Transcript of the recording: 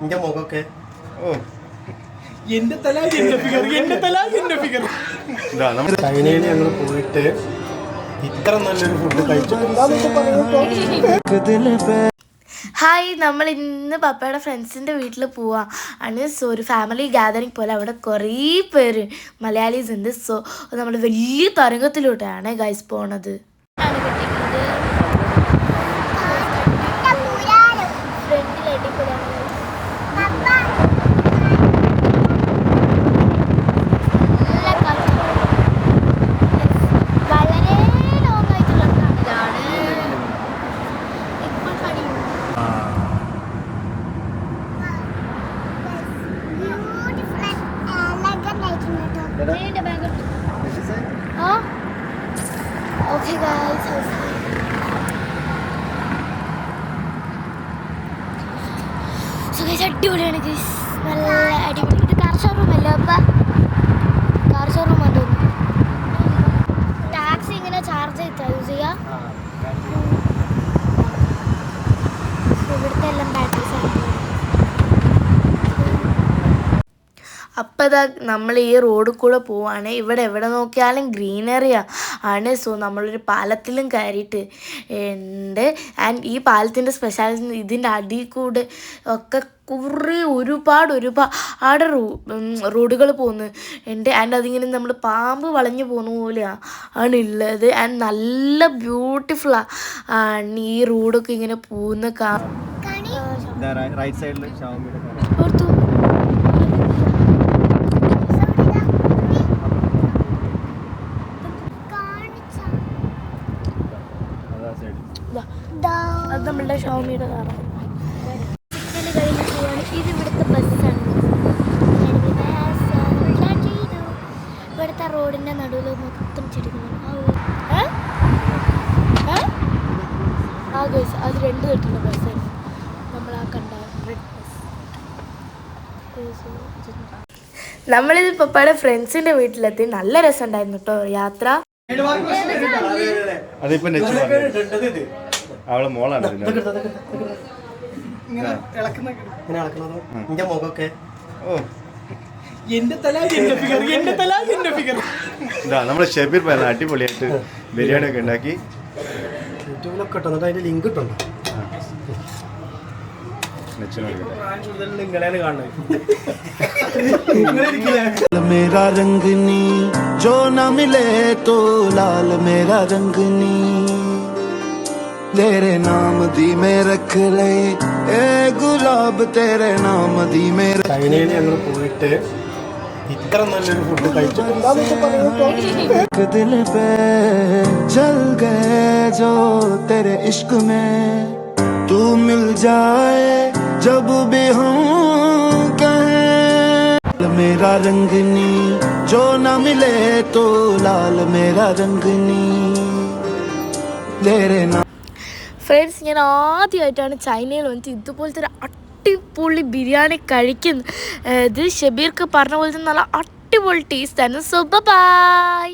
എന്റെ മുഖമൊക്കെ. ഓ. എന്റെ തല എന്റെ ഫിഗർ എന്റെ തല എന്റെ ഫിഗർ ചൈനയിൽ ഞങ്ങൾ പോയിട്ട് ഇത്ര നല്ലൊരു ഫുഡ് കഴിച്ചു. ഹായ് നമ്മൾ ഇന്ന് പപ്പയുടെ ഫ്രണ്ട്സിന്റെ വീട്ടിൽ പോവാ. ആണ് സോ ഒരു ഫാമിലി ഗാദറിങ് പോലെ അവിടെ കുറേ പേര് മലയാളീസ് ഉണ്ട്. സോ നമ്മൾ വലിയ തരംഗത്തിലോട്ടാണ് ഗൈസ് പോണത്. Oh. Okay, guys. So, guys, അടിപൊളിയാണ് ഗൈസ് നല്ല അടിപൊളി. ഇത് കാർ ഷോറൂം അല്ലേ അപ്പ? കാർ ഷോറൂം ആണ്. തോന്നുന്നു ടാക്സി ഇങ്ങനെ ചാർജ് ചെയ്താ യൂസ് ചെയ്യാ So, ഇവിടുത്തെ എല്ലാം ബാറ്ററീസ് അപ്പം ഇതാ നമ്മൾ ഈ റോഡിൽ കൂടെ പോവാണ് ഇവിടെ എവിടെ നോക്കിയാലും ഗ്രീനറിയാ ആണ് സോ നമ്മളൊരു പാലത്തിലും കയറിയിട്ട് ഉണ്ട് ആൻഡ് ഈ പാലത്തിന്റെ സ്പെഷ്യാലിറ്റി ഇതിന്റെ അടി കൂടെ ഒക്കെ കുറേ ഒരുപാട് ഒരുപാട് റോ റോഡുകൾ പോകുന്നു ഉണ്ട് ആൻഡ് അതിങ്ങനെ നമ്മൾ പാമ്പ് വളഞ്ഞു പോകുന്ന പോലെയാണ് ആണ് ഉള്ളത് ആൻഡ് നല്ല ബ്യൂട്ടിഫുള്ളാണ് ആണ് ഈ റോഡൊക്കെ ഇങ്ങനെ പോകുന്ന കാ റൈറ്റ് സൈഡിൽ ഷാമിയുടെ ഓർത്തു അതാ സൈഡിൽ അത് നമ്മളുടെ ഷോമിയുടെ കാറാണ് ഇത് ഇവിടുത്തെ ബസ്സാണ് ഇവിടുത്തെ റോഡിന്റെ നടുവിൽ മൊത്തം ചെടികളാണ്. ആ, ഗൈസ് അത് രണ്ട് തട്ടുള്ള ബസ്സായിരുന്നു നമ്മൾ ആ കണ്ട റെഡ് ബസ് നമ്മളിത് പപ്പയുടെ ഫ്രണ്ട്സിന്റെ വീട്ടിലെത്തി. നല്ല രസമുണ്ടായിരുന്നു കേട്ടോ യാത്ര. അതിപ്പോ. അവളെ മോളാണ് ഇതിന്റെ. ഇങ്ങനെ ഇളക്കുന്ന ഇങ്ങനെ നടക്കണതോ എന്റെ മുഖമൊക്കെ ഓ എന്റെ തല എന്റെ ഫിഗർ എന്റെ തല എന്റെ ഫിഗർ ഇതാ നമ്മുടെ ഷബീർ പറയുന്നത് അടിപൊളിയായിട്ട് ബിരിയാണി ഒക്കെ ഉണ്ടാക്കി യൂട്യൂബിലൊക്കെ ഇട്ടോ എന്നിട്ട് അതിന്റെ ലിങ്ക് ഇട്ടുണ്ടോ നെച്ചിനോട് കൂടുതൽ നിങ്ങളെയാണ് കാണുന്നത് मेरा रंगनी जो न मिले तो लाल मेरा रंगनी तेरे नाम दी में रख ले ए गुलाब तेरे नाम दी में रख ചൈനയിൽ ഞങ്ങൾ പോയിട്ട് ഇത്ര നല്ലൊരു ഫുഡ് കഴിച്ചിട്ടില്ല एक दिल पे जल गए जो तेरे इश्क में तू मिल जाए जब भी हम कहें मेरा रंगनी जो न मिले तो लाल मेरा रंगनी तेरे नाम ഫ്രണ്ട്സ് ഞാൻ ആദ്യമായിട്ടാണ് ചൈനയിൽ വന്നിട്ട് ഇതുപോലത്തെ ഒരു അടിപൊളി ബിരിയാണി കഴിക്കുന്നത്. ഇത് ഷബീർക്ക് പറഞ്ഞ പോലത്തെ നല്ല അടിപൊളി ടേസ്റ്റ് ആണ്. So by